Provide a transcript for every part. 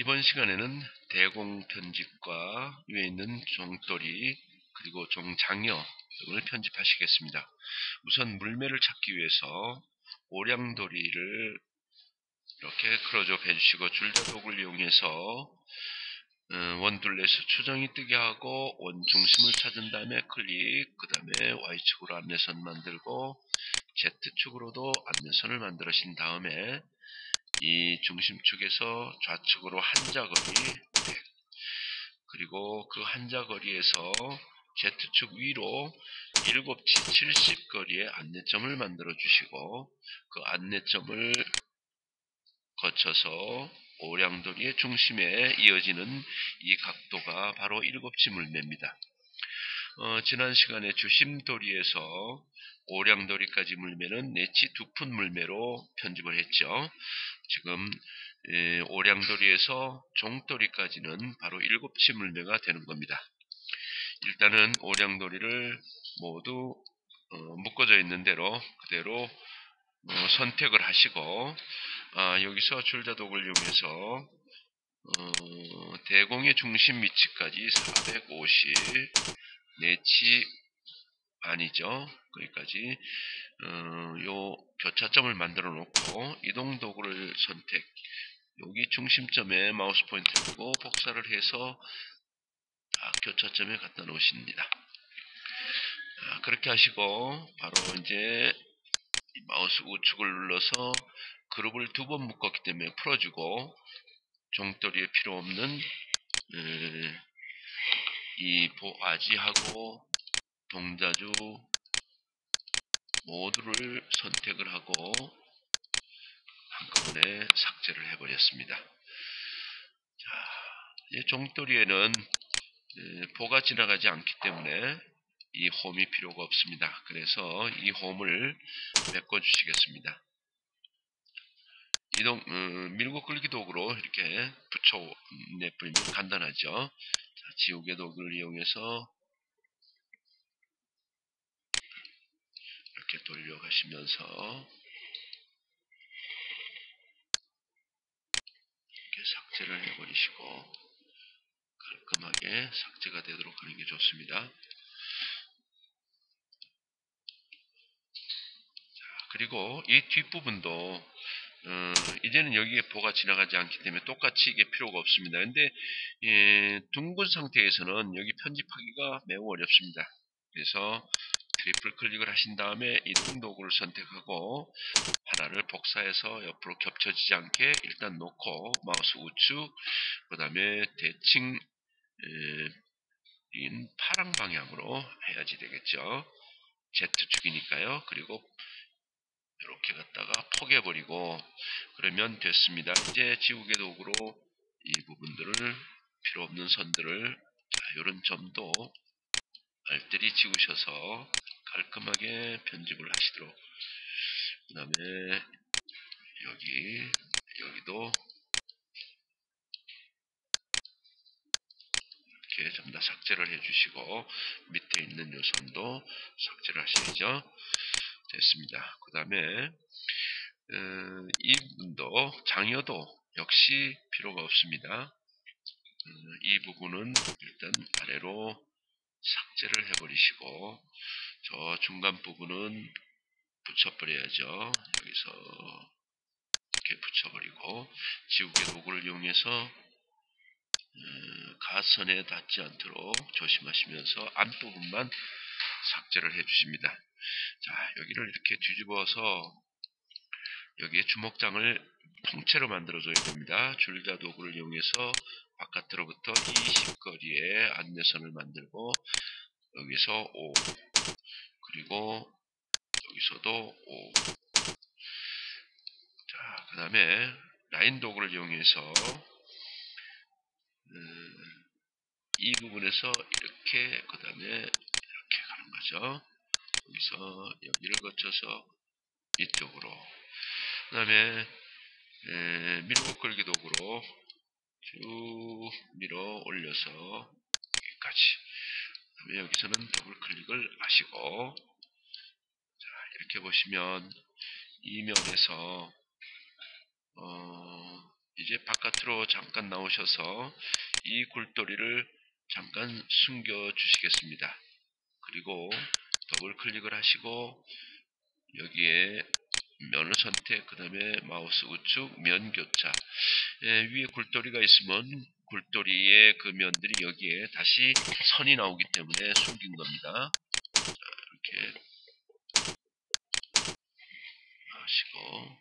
이번 시간에는 대공 편집과 위에 있는 종돌이 그리고 종장여 등을 편집하시겠습니다. 우선 물매를 찾기 위해서 오량돌이를 이렇게 크로즈업 해주시고 줄자독을 이용해서 어, 원둘레에서 추정이 뜨게 하고 원중심을 찾은 다음에 클릭 그 다음에 Y축으로 안내선 만들고 Z축으로도 안내선을 만들으신 다음에 이 중심축에서 좌측으로 한자거리 100 그리고 그 한자거리에서 Z축 위로 7치 70 거리의 안내점을 만들어 주시고 그 안내점을 거쳐서 오량도리의 중심에 이어지는 이 각도가 바로 7치 물매입니다. 어, 지난 시간에 주심도리에서 오량도리까지 물매는 네치 두 푼 물매로 편집을 했죠. 지금 에, 오량도리에서 종도리까지는 바로 7치 물매가 되는 겁니다. 일단은 오량도리를 모두 어, 묶어져 있는 대로 그대로 어, 선택을 하시고 아, 여기서 줄자독을 이용해서 어, 대공의 중심 위치까지 450 내치 아니죠. 거기까지 어, 요 교차점을 만들어 놓고 이동 도구를 선택 여기 중심점에 마우스 포인트를 두고 복사를 해서 아, 교차점에 갖다 놓으십니다. 아, 그렇게 하시고 바로 이제 마우스 우측을 눌러서 그룹을 두 번 묶었기 때문에 풀어주고 종돌이에 필요 없는 에, 이 보아지하고 동자주 모두를 선택을 하고 한꺼번에 삭제를 해버렸습니다. 자, 이 종돌이에는 보가 지나가지 않기 때문에 이 홈이 필요가 없습니다. 그래서 이 홈을 메꿔 주시겠습니다. 이동 음, 밀고 끌기 도구로 이렇게 붙여 내버리면 간단하죠. 자, 지우개 도구를 이용해서 이렇게 돌려가시면서 이렇게 삭제를 해버리시고 깔끔하게 삭제가 되도록 하는 게 좋습니다. 그리고 이 뒷부분도 어, 이제는 여기에 보가 지나가지 않기 때문에 똑같이 이게 필요가 없습니다. 근데 예, 둥근 상태에서는 여기 편집하기가 매우 어렵습니다. 그래서 트리플 클릭을 하신 다음에 이동 도구를 선택하고 하나를 복사해서 옆으로 겹쳐지지 않게 일단 놓고 마우스 우측 그 다음에 대칭 에, 인 파랑 방향으로 해야지 되겠죠. Z축이니까요. 그리고 이렇게 갖다가 포개버리고 그러면 됐습니다. 이제 지우개 도구로 이 부분들을 필요 없는 선들을 자, 이런 점도 알뜰히 지우셔서 깔끔하게 편집을 하시도록 그 다음에 여기 여기도 이렇게 전부 다 삭제를 해주시고 밑에 있는 요 선도 삭제를 하셔야죠. 됐습니다. 그 다음에 어, 이 부분도 장여도 역시 필요가 없습니다. 어, 이 부분은 일단 아래로 삭제를 해버리시고 저 중간 부분은 붙여버려야죠. 여기서 이렇게 붙여버리고 지우개 도구를 이용해서 어, 가선에 닿지 않도록 조심하시면서 앞부분만 삭제를 해주십니다. 자, 여기를 이렇게 뒤집어서 여기에 주먹장을 통째로 만들어줘야 됩니다. 줄자 도구를 이용해서 바깥으로부터 20거리의 안내선을 만들고 여기서 5 그리고 여기서도 5 자, 그 다음에 라인 도구를 이용해서 음, 이 부분에서 이렇게 그 다음에 이렇게 가는 거죠. 여기서 여기를 거쳐서 이쪽으로. 그 다음에 밀고 끌기 도구로 쭉 밀어 올려서 여기까지. 그 여기서는 더블 클릭을 하시고 자 이렇게 보시면 이면에서 어, 이제 바깥으로 잠깐 나오셔서 이 굴돌이를 잠깐 숨겨 주시겠습니다. 그리고 더블 클릭을 하시고 여기에 면을 선택 그 다음에 마우스 우측 면 교차 예, 위에 굴돌이가 있으면 굴돌이의 그 면들이 여기에 다시 선이 나오기 때문에 숨긴 겁니다. 자, 이렇게 하시고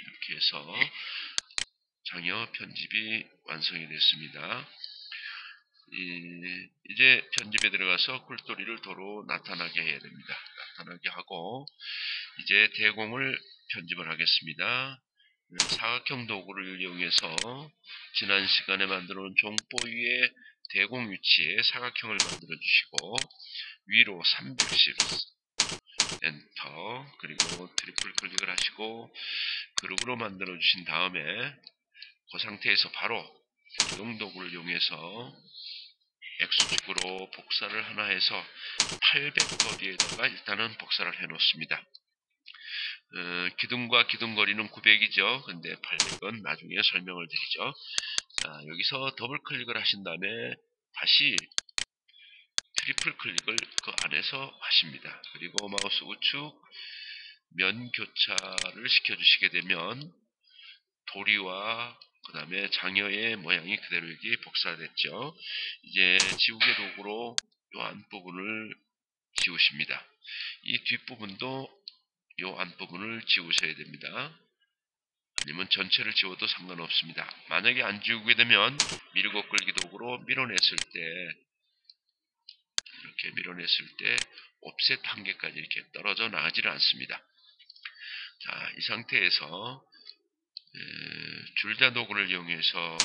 이렇게 해서 장여 편집이 완성이 됐습니다. 이, 이제 편집에 들어가서 굴돌이를 도로 나타나게 해야 됩니다. 나타나게 하고 이제 대공을 편집을 하겠습니다. 사각형 도구를 이용해서 지난 시간에 만들어 놓은 종보 위에 대공 위치에 사각형을 만들어 주시고 위로 310 엔터 그리고 트리플 클릭을 하시고 그룹으로 만들어 주신 다음에 그 상태에서 바로 이동 도구를 이용해서 X축으로 복사를 하나 해서 800거리에다가 일단은 복사를 해 놓습니다. 어, 기둥과 기둥 거리는 900이죠. 근데 800은 나중에 설명을 드리죠. 자, 여기서 더블 클릭을 하신 다음에 다시 트리플 클릭을 그 안에서 하십니다. 그리고 마우스 우측 면 교차를 시켜주시게 되면 도리와 그 다음에 장여의 모양이 그대로 여기 복사됐죠. 이제 지우개 도구로 이 안부분을 지우십니다. 이 뒷부분도 이 안부분을 지우셔야 됩니다. 아니면 전체를 지워도 상관없습니다. 만약에 안 지우게 되면 밀고 끌기 도구로 밀어냈을 때 이렇게 밀어냈을 때 옵셋 한계까지 이렇게 떨어져 나가지를 않습니다. 자, 이 상태에서 줄자 도구를 이용해서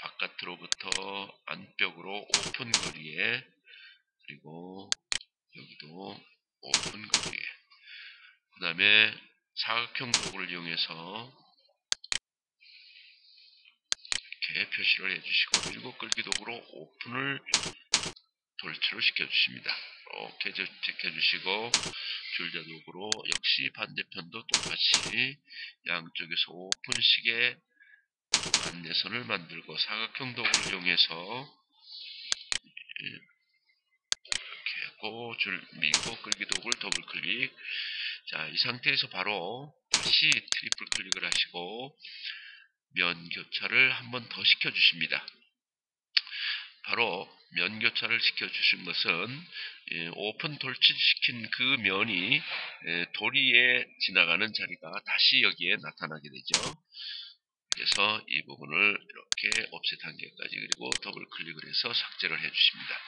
바깥으로부터 안벽으로 오픈 거리에 그리고 여기도 오픈 거리에 그 다음에 사각형 도구를 이용해서 이렇게 표시를 해주시고 밀고 끌기 도구로 오픈을 돌출을 시켜주십니다. 이렇게 지켜주시고 줄자 도구로 역시 반대편도 똑같이 양쪽에서 오픈식의 안내선을 만들고 사각형 도구를 이용해서 이렇게 하고 줄 밀고 끌기 도구를 더블 클릭 자, 이 상태에서 바로 다시 트리플 클릭을 하시고 면 교차를 한 번 더 시켜 주십니다. 바로 면 교차를 시켜 주신 것은 예, 오픈 돌출시킨 그 면이 예, 도리에 지나가는 자리가 다시 여기에 나타나게 되죠. 그래서 이 부분을 이렇게 옵셋 한개까지 그리고 더블 클릭을 해서 삭제를 해 주십니다.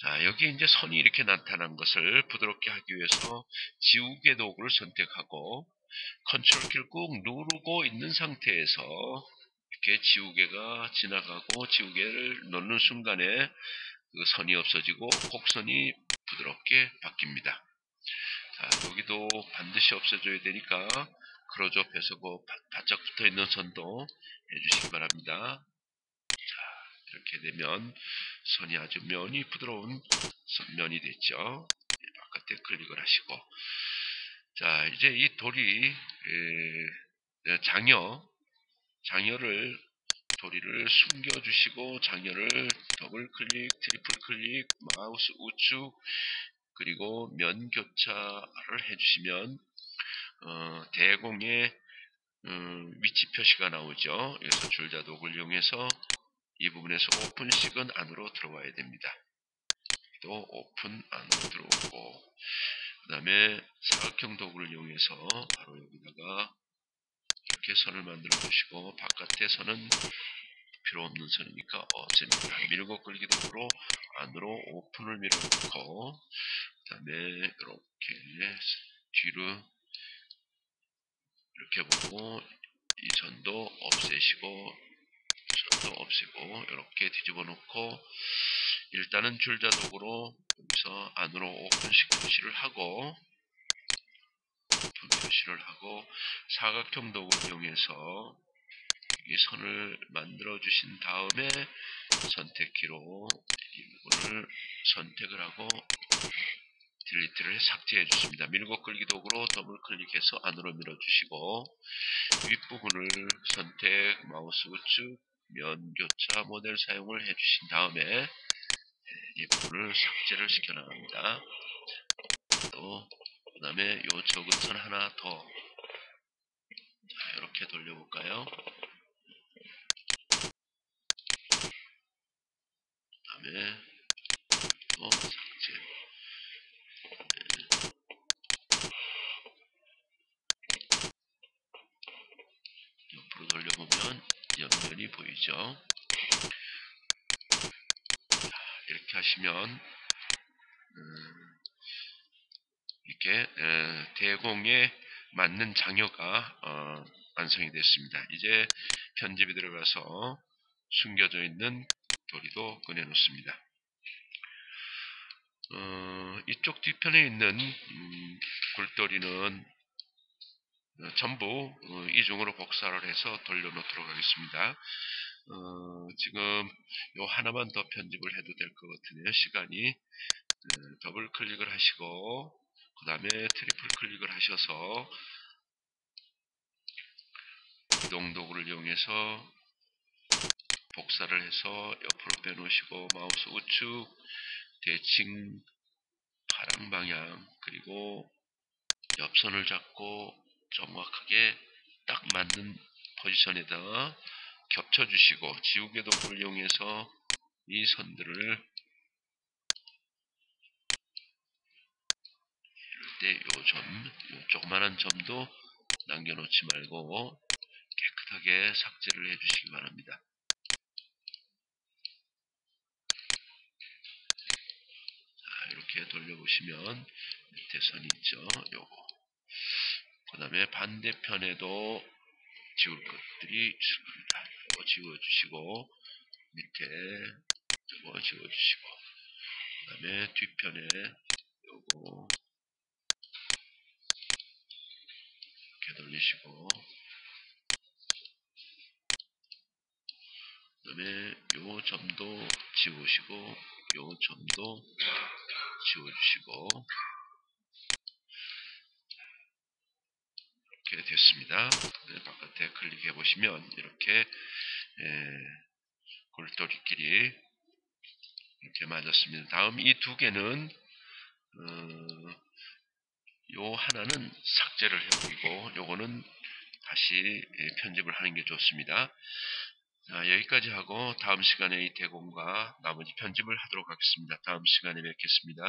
자, 여기 이제 선이 이렇게 나타난 것을 부드럽게 하기 위해서 지우개 도구를 선택하고 컨트롤 키를 꾹 누르고 있는 상태에서 이렇게 지우개가 지나가고 지우개를 넣는 순간에 그 선이 없어지고 곡선이 부드럽게 바뀝니다. 자, 여기도 반드시 없어져야 되니까 크로즈업해서 그 바짝 붙어 있는 선도 해주시기 바랍니다. 이렇게 되면 선이 아주 면이 부드러운 면이 됐죠. 바깥에 클릭을 하시고 자 이제 이 돌이 에, 장여 장여를 도리를 숨겨주시고 장여를 더블 클릭, 트리플 클릭, 마우스 우측 그리고 면 교차를 해주시면 어, 대공의 음, 위치 표시가 나오죠. 그래서 줄자 도구를 이용해서 이 부분에서 오픈식은 안으로 들어와야 됩니다. 또 오픈 안으로 들어오고 그 다음에 사각형 도구를 이용해서 바로 여기다가 이렇게 선을 만들어 주시고 바깥에 선은 필요 없는 선이니까 없앱니다. 밀고 끌기 도구로 안으로 오픈을 밀어놓고 그 다음에 이렇게 뒤로 이렇게 보고 이 선도 없애시고 선도 없애고 이렇게 뒤집어 놓고 일단은 줄자 도구로 여기서 안으로 오픈식 표시를 하고 오픈 표시를 하고 사각형 도구를 이용해서 이 선을 만들어 주신 다음에 선택키로 이 부분을 선택을 하고 딜리트를 삭제해 주십니다. 밀고 끌기 도구로 더블 클릭해서 안으로 밀어 주시고 윗부분을 선택 마우스 우측 면 교차 모델 사용을 해 주신 다음에 이 부분을 삭제를 시켜 나갑니다. 또그 다음에 요 적은 선 하나 더 자, 이렇게 돌려볼까요? 그 다음에 또 삭제 옆으로 돌려보면 옆면이 보이죠. 이렇게 하시면 음, 이렇게 에, 대공에 맞는 장효가 어, 완성이 됐습니다. 이제 편집이 들어가서 숨겨져 있는 도리도 꺼내 놓습니다. 어, 이쪽 뒤편에 있는 음, 굴도리는 어, 전부 어, 이중으로 복사를 해서 돌려놓도록 하겠습니다. 어, 지금 요 하나만 더 편집을 해도 될 것 같으네요. 시간이 어, 더블 클릭을 하시고 그 다음에 트리플 클릭을 하셔서 이동 도구를 이용해서 복사를 해서 옆으로 빼놓으시고 마우스 우측 대칭 파랑 방향 그리고 옆선을 잡고 정확하게 딱 맞는 포지션에다 겹쳐주시고 지우개 도구를 이용해서 이 선들을 이럴 때 요 점, 요 조그만한 점도 남겨놓지 말고 깨끗하게 삭제를 해주시기 바랍니다. 자, 이렇게 돌려보시면 밑에 선이 있죠. 요거. 그 다음에 반대편에도 지울 것들이 있습니다. 이거 지워주시고 밑에 이거 지워주시고 그 다음에 뒤편에 요거 돌리시고 그 다음에 요 점도 지우시고 요 점도 지워주시고 이렇게 됐습니다. 네, 바깥에 클릭해 보시면 이렇게 예, 골똘이끼리 이렇게 맞았습니다. 다음 이 두 개는 어, 요 하나는 삭제를 해버리고 요거는 다시 예, 편집을 하는 게 좋습니다. 자, 여기까지 하고 다음 시간에 이 대공과 나머지 편집을 하도록 하겠습니다. 다음 시간에 뵙겠습니다.